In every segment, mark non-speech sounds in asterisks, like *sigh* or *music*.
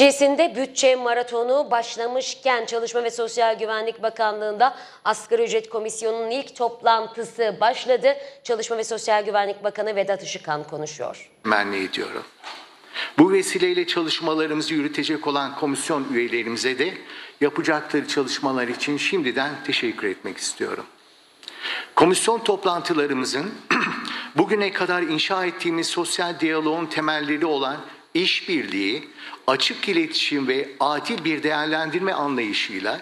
Cisinde bütçe maratonu başlamışken Çalışma ve Sosyal Güvenlik Bakanlığı'nda Asgari Ücret Komisyonu'nun ilk toplantısı başladı. Çalışma ve Sosyal Güvenlik Bakanı Vedat Işıkhan konuşuyor. temenni ediyorum. Bu vesileyle çalışmalarımızı yürütecek olan komisyon üyelerimize de yapacakları çalışmalar için şimdiden teşekkür etmek istiyorum. Komisyon toplantılarımızın *clears throat* bugüne kadar inşa ettiğimiz sosyal diyaloğun temelleri olan işbirliği, açık iletişim ve adil bir değerlendirme anlayışıyla,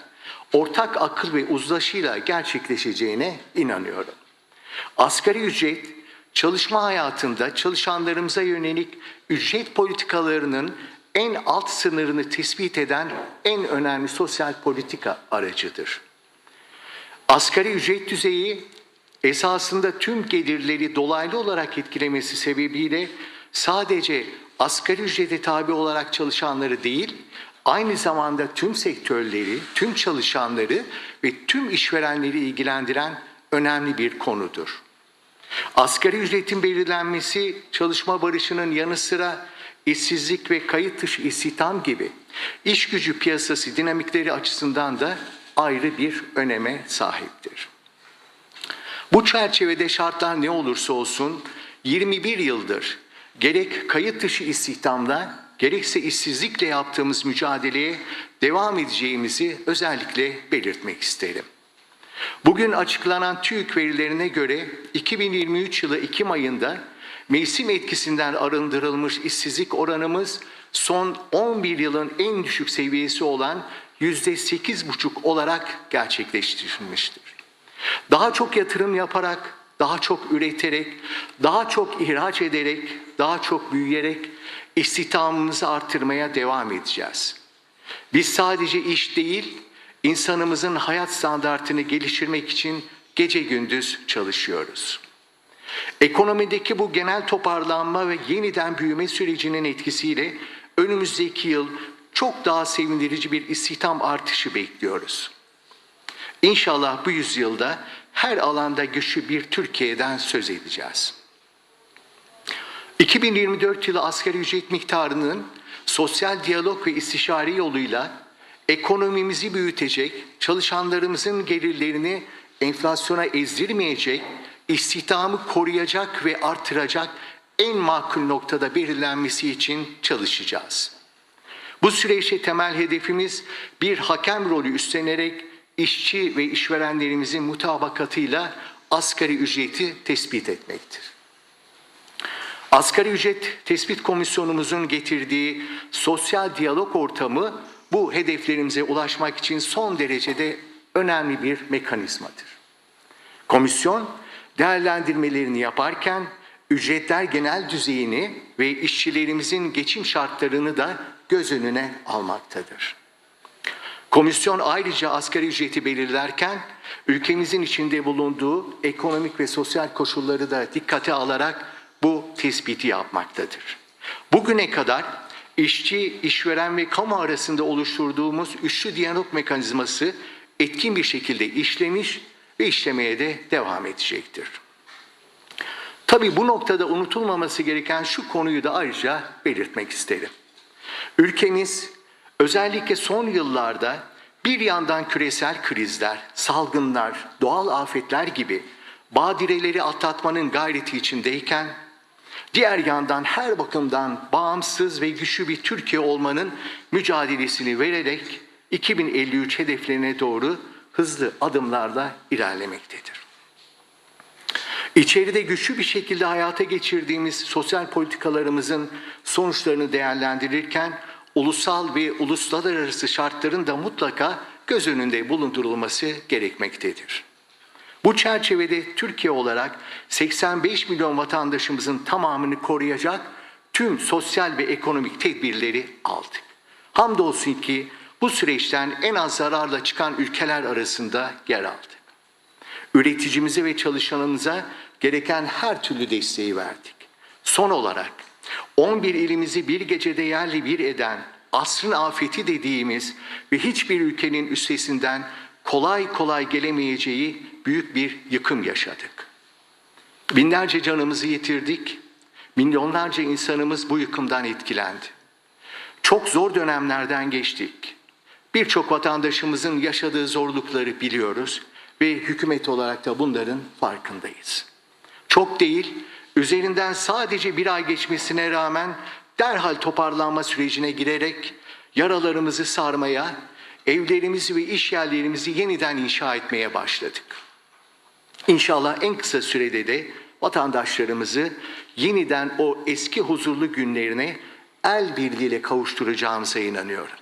ortak akıl ve uzlaşıyla gerçekleşeceğine inanıyorum. Asgari ücret çalışma hayatında çalışanlarımıza yönelik ücret politikalarının en alt sınırını tespit eden en önemli sosyal politika aracıdır. Asgari ücret düzeyi esasında tüm gelirleri dolaylı olarak etkilemesi sebebiyle sadece asgari ücrete tabi olarak çalışanları değil, aynı zamanda tüm sektörleri, tüm çalışanları ve tüm işverenleri ilgilendiren önemli bir konudur. Asgari ücretin belirlenmesi çalışma barışının yanı sıra işsizlik ve kayıt dışı istihdam gibi iş gücü piyasası dinamikleri açısından da ayrı bir öneme sahiptir. Bu çerçevede şartlar ne olursa olsun 21 yıldır gerek kayıt dışı istihdamla gerekse işsizlikle yaptığımız mücadeleye devam edeceğimizi özellikle belirtmek isterim. Bugün açıklanan TÜİK verilerine göre 2023 yılı Ekim ayında mevsim etkisinden arındırılmış işsizlik oranımız son 11 yılın en düşük seviyesi olan %8,5 olarak gerçekleştirilmiştir. Daha çok yatırım yaparak, daha çok üreterek, daha çok ihraç ederek, daha çok büyüyerek istihdamımızı artırmaya devam edeceğiz. Biz sadece iş değil, insanımızın hayat standartını geliştirmek için gece gündüz çalışıyoruz. Ekonomideki bu genel toparlanma ve yeniden büyüme sürecinin etkisiyle önümüzdeki yıl çok daha sevindirici bir istihdam artışı bekliyoruz. İnşallah bu yüzyılda her alanda güçlü bir Türkiye'den söz edeceğiz. 2024 yılı asgari ücret miktarının sosyal diyalog ve istişare yoluyla ekonomimizi büyütecek, çalışanlarımızın gelirlerini enflasyona ezdirmeyecek, istihdamı koruyacak ve artıracak en makul noktada belirlenmesi için çalışacağız. Bu süreçte temel hedefimiz bir hakem rolü üstlenerek işçi ve işverenlerimizin mutabakatıyla asgari ücreti tespit etmektir. Asgari ücret tespit komisyonumuzun getirdiği sosyal diyalog ortamı bu hedeflerimize ulaşmak için son derecede önemli bir mekanizmadır. Komisyon değerlendirmelerini yaparken ücretler genel düzeyini ve işçilerimizin geçim şartlarını da göz önüne almaktadır. Komisyon ayrıca asgari ücreti belirlerken ülkemizin içinde bulunduğu ekonomik ve sosyal koşulları da dikkate alarak bu tespiti yapmaktadır. Bugüne kadar işçi, işveren ve kamu arasında oluşturduğumuz üçlü diyalog mekanizması etkin bir şekilde işlemiş ve işlemeye de devam edecektir. Tabii bu noktada unutulmaması gereken şu konuyu da ayrıca belirtmek isterim. Ülkemiz özellikle son yıllarda bir yandan küresel krizler, salgınlar, doğal afetler gibi badireleri atlatmanın gayreti içindeyken diğer yandan her bakımdan bağımsız ve güçlü bir Türkiye olmanın mücadelesini vererek 2053 hedeflerine doğru hızlı adımlarla ilerlemektedir. İçeride güçlü bir şekilde hayata geçirdiğimiz sosyal politikalarımızın sonuçlarını değerlendirirken ulusal ve uluslararası şartların da mutlaka göz önünde bulundurulması gerekmektedir. Bu çerçevede Türkiye olarak 85 milyon vatandaşımızın tamamını koruyacak tüm sosyal ve ekonomik tedbirleri aldık. Hamdolsun ki bu süreçten en az zararla çıkan ülkeler arasında yer aldık. Üreticimize ve çalışanımıza gereken her türlü desteği verdik. Son olarak 11 ilimizi bir gecede yerli bir eden asrın afeti dediğimiz ve hiçbir ülkenin üstesinden kolay kolay gelemeyeceği büyük bir yıkım yaşadık. Binlerce canımızı yitirdik, milyonlarca insanımız bu yıkımdan etkilendi. Çok zor dönemlerden geçtik. Birçok vatandaşımızın yaşadığı zorlukları biliyoruz ve hükümet olarak da bunların farkındayız. Çok değil, üzerinden sadece bir ay geçmesine rağmen derhal toparlanma sürecine girerek yaralarımızı sarmaya, evlerimizi ve iş yerlerimizi yeniden inşa etmeye başladık. İnşallah en kısa sürede de vatandaşlarımızı yeniden o eski huzurlu günlerine el birliğiyle kavuşturacağımıza inanıyorum.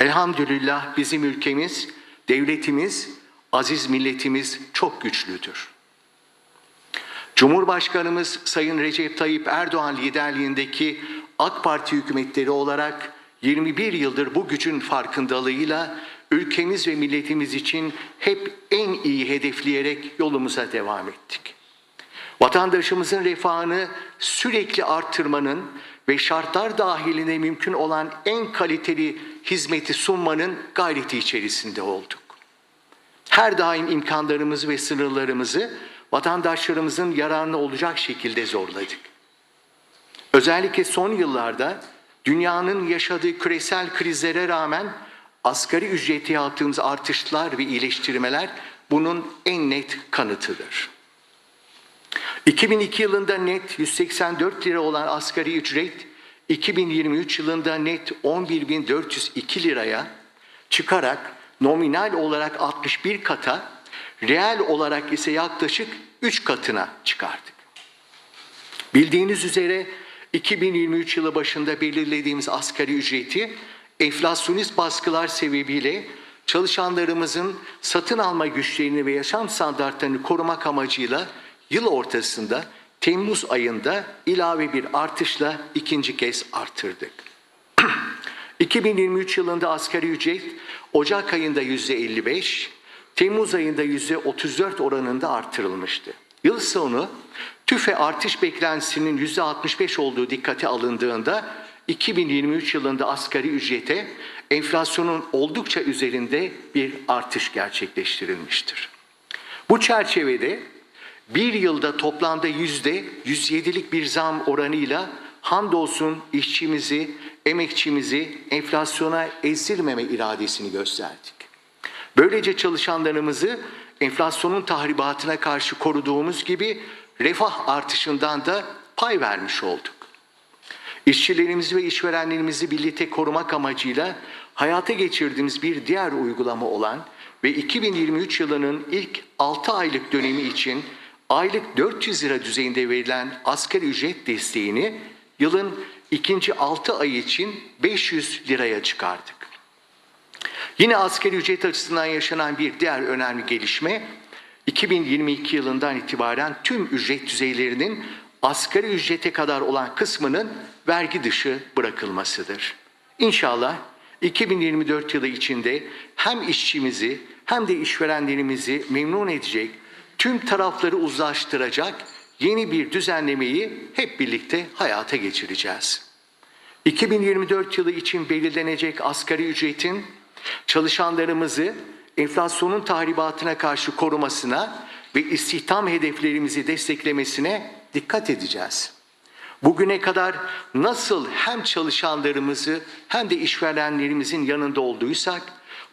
Elhamdülillah bizim ülkemiz, devletimiz, aziz milletimiz çok güçlüdür. Cumhurbaşkanımız Sayın Recep Tayyip Erdoğan liderliğindeki AK Parti hükümetleri olarak 21 yıldır bu gücün farkındalığıyla ülkemiz ve milletimiz için hep en iyi hedefleyerek yolumuza devam ettik. Vatandaşımızın refahını sürekli arttırmanın ve şartlar dahilinde mümkün olan en kaliteli hizmeti sunmanın gayreti içerisinde olduk. Her daim imkanlarımızı ve sınırlarımızı vatandaşlarımızın yararına olacak şekilde zorladık. Özellikle son yıllarda dünyanın yaşadığı küresel krizlere rağmen asgari ücreti yaptığımız artışlar ve iyileştirmeler bunun en net kanıtıdır. 2002 yılında net 184 lira olan asgari ücret 2023 yılında net 11.402 liraya çıkarak nominal olarak 61 kata, reel olarak ise yaklaşık 3 katına çıkardık. Bildiğiniz üzere 2023 yılı başında belirlediğimiz asgari ücreti enflasyonist baskılar sebebiyle çalışanlarımızın satın alma güçlerini ve yaşam standartlarını korumak amacıyla yıl ortasında Temmuz ayında ilave bir artışla ikinci kez artırdık. *clears throat* 2023 yılında asgari ücret Ocak ayında %55, Temmuz ayında %34 oranında artırılmıştı. Yıl sonu tüfe artış beklentisinin %65 olduğu dikkate alındığında 2023 yılında asgari ücrete enflasyonun oldukça üzerinde bir artış gerçekleştirilmiştir. Bu çerçevede bir yılda toplamda yüzde 107'lik bir zam oranıyla hamdolsun işçimizi, emekçimizi enflasyona ezdirmeme iradesini gösterdik. Böylece çalışanlarımızı enflasyonun tahribatına karşı koruduğumuz gibi refah artışından da pay vermiş olduk. İşçilerimizi ve işverenlerimizi birlikte korumak amacıyla hayata geçirdiğimiz bir diğer uygulama olan ve 2023 yılının ilk 6 aylık dönemi için aylık 400 lira düzeyinde verilen asgari ücret desteğini yılın ikinci 6 ay için 500 liraya çıkardık. Yine asgari ücret açısından yaşanan bir diğer önemli gelişme 2022 yılından itibaren tüm ücret düzeylerinin asgari ücrete kadar olan kısmının vergi dışı bırakılmasıdır. İnşallah 2024 yılı içinde hem işçimizi hem de işverenlerimizi memnun edecek, tüm tarafları uzlaştıracak yeni bir düzenlemeyi hep birlikte hayata geçireceğiz. 2024 yılı için belirlenecek asgari ücretin çalışanlarımızı enflasyonun tahribatına karşı korumasına ve istihdam hedeflerimizi desteklemesine dikkat edeceğiz. Bugüne kadar nasıl hem çalışanlarımızı hem de işverenlerimizin yanında olduysak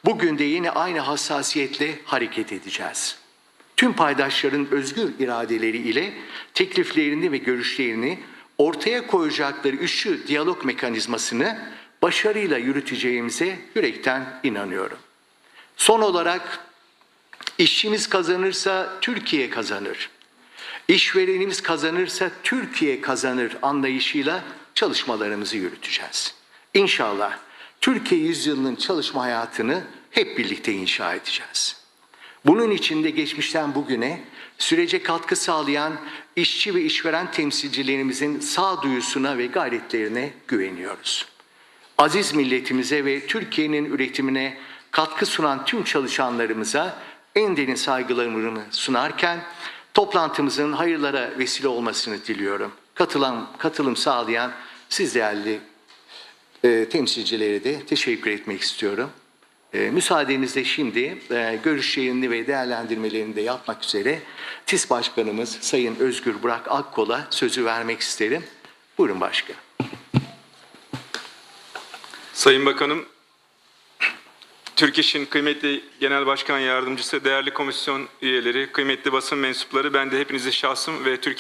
bugün de yine aynı hassasiyetle hareket edeceğiz. Tüm paydaşların özgür iradeleri ile tekliflerini ve görüşlerini ortaya koyacakları üçlü diyalog mekanizmasını başarıyla yürüteceğimize yürekten inanıyorum. Son olarak işçimiz kazanırsa Türkiye kazanır. İşverenimiz kazanırsa Türkiye kazanır anlayışıyla çalışmalarımızı yürüteceğiz. İnşallah Türkiye yüzyılının çalışma hayatını hep birlikte inşa edeceğiz. Bunun için de geçmişten bugüne sürece katkı sağlayan işçi ve işveren temsilcilerimizin sağduyusuna ve gayretlerine güveniyoruz. Aziz milletimize ve Türkiye'nin üretimine katkı sunan tüm çalışanlarımıza en derin saygılarımı sunarken toplantımızın hayırlara vesile olmasını diliyorum. Katılan, katılım sağlayan siz değerli e, temsilcilere de teşekkür etmek istiyorum. E, müsaadenizle şimdi e, görüşlerini ve değerlendirmelerini de yapmak üzere TİS Başkanımız Sayın Özgür Burak Akkol'a sözü vermek isterim. Buyurun başkanım. Sayın Bakanım, Türk İş'in kıymetli Genel Başkan Yardımcısı, değerli komisyon üyeleri, kıymetli basın mensupları, ben de hepinizi şahsım ve Türkiye